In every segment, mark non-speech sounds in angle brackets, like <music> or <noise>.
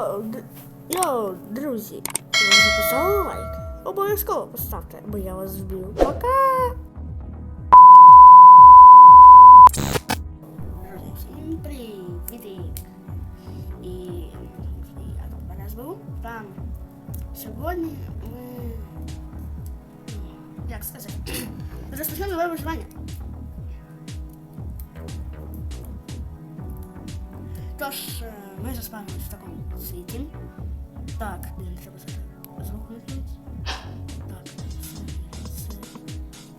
Йоу, д- йоу, друзі, ви записали лайк? Обов'язково поставте, бо я вас вб'ю. Пока! Всім привіт! І я тут мене зву. Там сьогодні ми. Як сказати? Розпочнемо нове виживання. Тож, ми заспавнились в такому світі. Так, блін, треба за звук вимкнути. Так, це. це.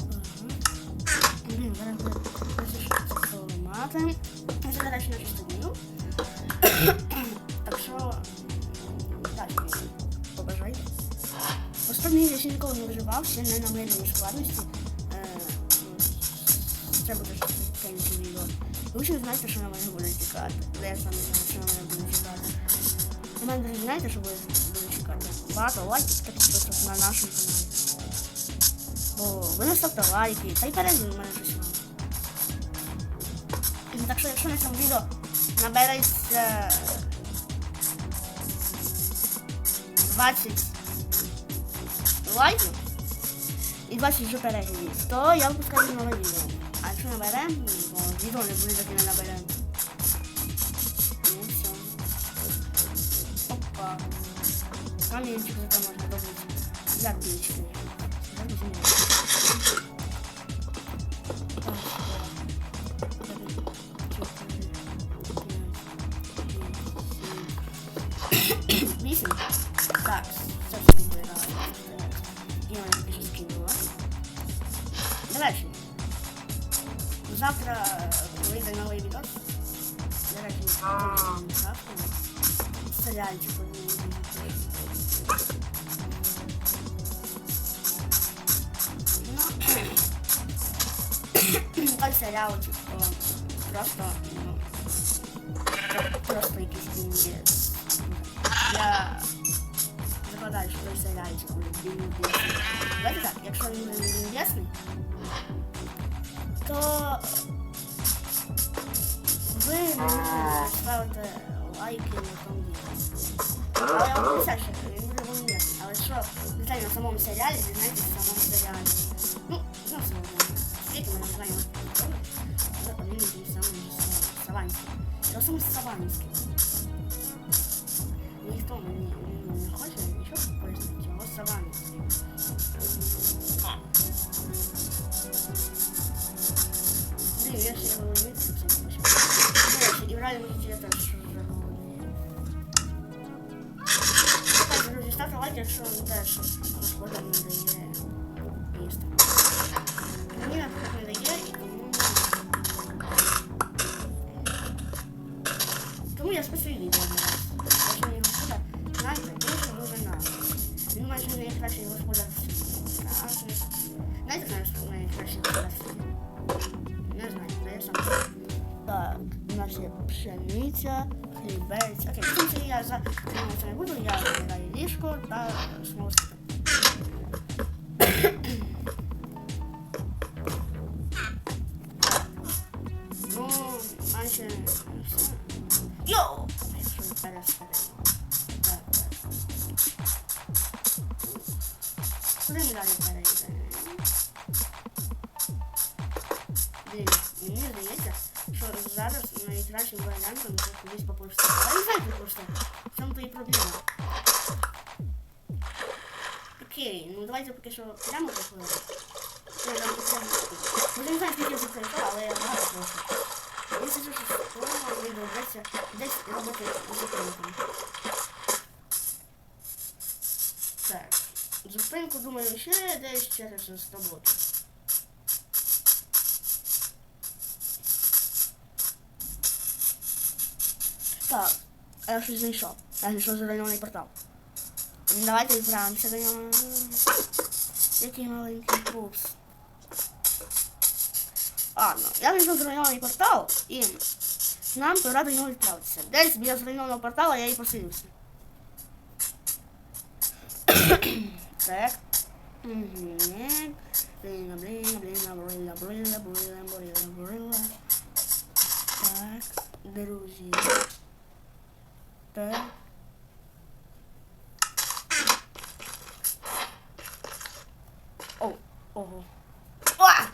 Ага. Блін, зараз буде розрішитися мати. Це, до речі, на частину. Так що. Далі. Побажайте. Останній я ще ніколи не виживав, ще не на медленній складності. Е, ну, Це буде відео. Ви ще не знаєте, що на мене буде чекати. Але я сам не знаю, що на мене буде чекати. У мене друзі, знаєте, що буде, буде чекати? Багато лайків та підписок на нашому каналі. Бо ви не ставте лайки, та й перегляд у мене щось. Так що якщо на цьому відео набереться 20 лайків і 20 вже переглядів, то я випускаю нове відео. una verem? No, di solito è pulita che non la verem. Non so. Oppa. Quando non ci cosa mangiare dopo ci. La 10. La 10. Завтра вийде новий відос. До речі, завтра. Серіальчик. Ну, <coughs> той серіалчик просто, ну, просто якийсь індієць. Я закладаю, що той серіальчик буде. Давайте так, якщо він не індієцний, то ви мені ставите лайки на тому відео. Але я вам обіцяю, що він буде волнувати. Але що детально на самому серіалі, дізнаєтесь в самому серіалі. Ну, ну, все одно. Скільки ми називаємо один із самих Саванський. Це саме Саванський. Ніхто мені не хоче нічого пояснити, чого Саванський. Блин, я же его не Короче, и в реальном житті я теж вже голодний. Так, друзі, ставте лайк, якщо вам теж господа не дає їсти. Мені, наприклад, не дає, і тому... Тому я спасую відео пшениця, хлібець. Окей, принципі, я за це не буду, я вибираю ліжко та смузку. Ну, майже все. Йоу! Зараз найкращим варіантом це кудись попливти. Але не знаю, просто. В чому то і проблема. Окей, ну давайте поки що прямо попливемо. Я там прямо. Може не знаю, скільки вже пройшло, але я багато просто. Якщо це щось, то відео вдасться десь робити зупинками. Так. Зупинку, думаю, ще десь через 100 я щось знайшов. Я знайшов зруйнований портал. Ну, Давайте відправимося до нього. Який маленький пупс. Ладно, я знайшов зруйнований портал і нам пора до нього відправитися. Десь біля зруйнованого портала я і поселився. <coughs> так. Угу. Блина, блина, блина, брила, брила, брила, брила, брила. Так, друзі. Oh, О, Okay. А!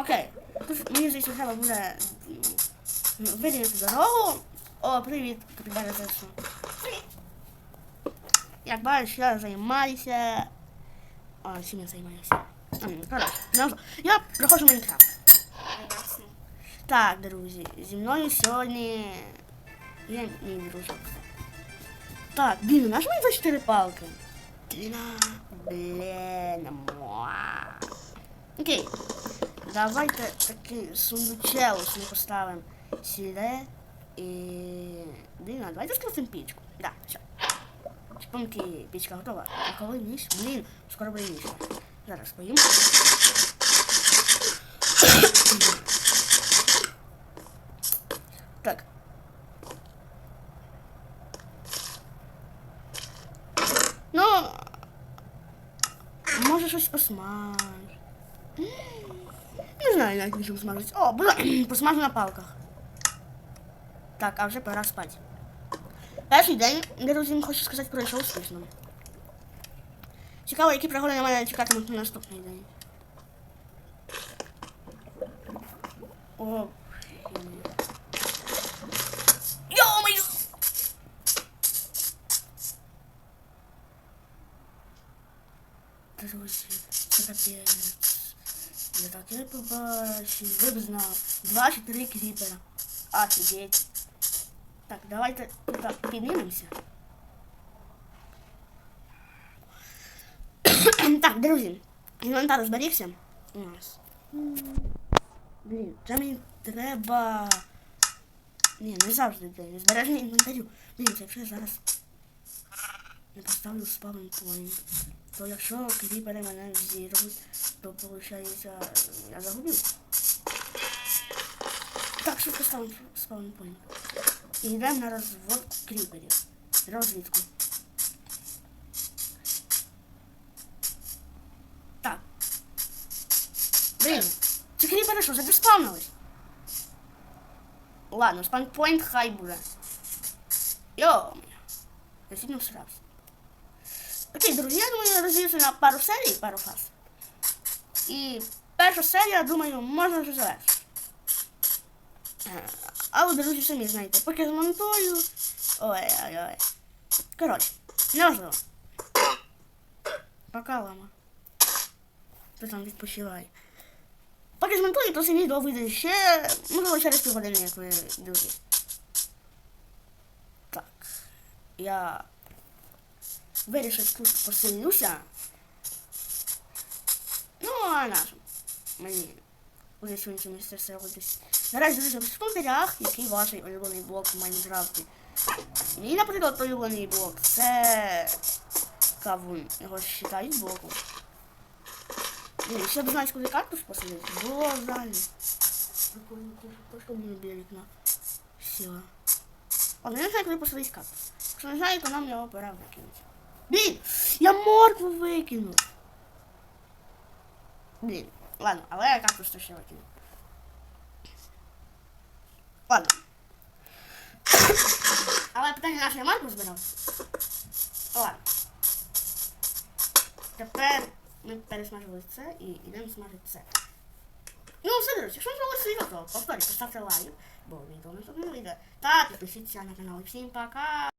Окей. Тут мені вже треба буде виділити дорогу. О, привіт, прибережечно. Як бачиш, я займаюся. О, чим я займаюся? Я проходжу Майнкрафт. Так, друзі, зі мною сьогодні є мій дружок. Так, блін, у нас мені за 4 палки. Блін. Окей. Давайте такий сундучеус ми поставимо сюди. І... Блін, а давайте скрутимо пічку. Да, все. Чпунки, пічка готова. А коли ніж? Блін, скоро буде ніж. Зараз поїм. Так. Ну, може щось посмаж. Не знаю, як нічого смажить. О, <clears throat> посмажу на палках. Так, а вже пора спати. Перший день, друзі, хочу сказати, пройшов успішно. Цікаво, які пригоди на мене чекатимуть на наступний день. О, Друзі, це капець. Я таке побачив. Ви б знали. Два чи три кріпера. Офігеть. Так, давайте тут піднімемося. так, друзі. Інвентар зберігся у нас. Блін, це мені треба. Ні, не завжди день. Збереження інвентарю. Блін, це якщо я зараз не поставлю спавн point, то якщо кріпери мене зірвуть, то виходить, я загубив. Так, що поставимо спавн point. І йдемо на розвод кріперів. Розвідку. Так. Блін, ці кріпери що, задеспавнились? Ладно, спанпойнт хай буде. Йо, я сильно всрався. Окей, друзі, я думаю, я розділюся на пару серій, пару фаз. І перша серія, думаю, можна вже завершити. Е, Але, друзі, самі знаєте, поки змонтую. Ой-ой-ой. Коротше, неважливо. Пока, лама. Ти там відпочивай. Поки змонтую, то це відео вийде ще, можливо, через півгодини, як ви друзі. Так. Я вирішив тут поселюся. Ну, а на що? Мені буде сьогодні місце селитись. Наразі, друзі, в коментарях, який ваш улюблений блок в Майнкрафті. Мій, наприклад, улюблений блок це кавун. Його вважають блоком. Щоб знати, куди кактус посадити, було реально. Прикольно, трошки мені біля вікна. Все. О, я не знаю, куди посадити кактус. Якщо не знаю, то нам його пора викинути. Блін, я моркву викинув. Блін, ладно, але я кактус то ще викину. Ладно. Але питання наше я моркву збирав. Ладно. Тепер ми пересмажили це і йдемо смажити це. Ну, все, друзі, якщо вам сподобалося відео, то повторюйте, поставте лайк, бо відео не вийде. Та підпишіться на канал. Всім пока!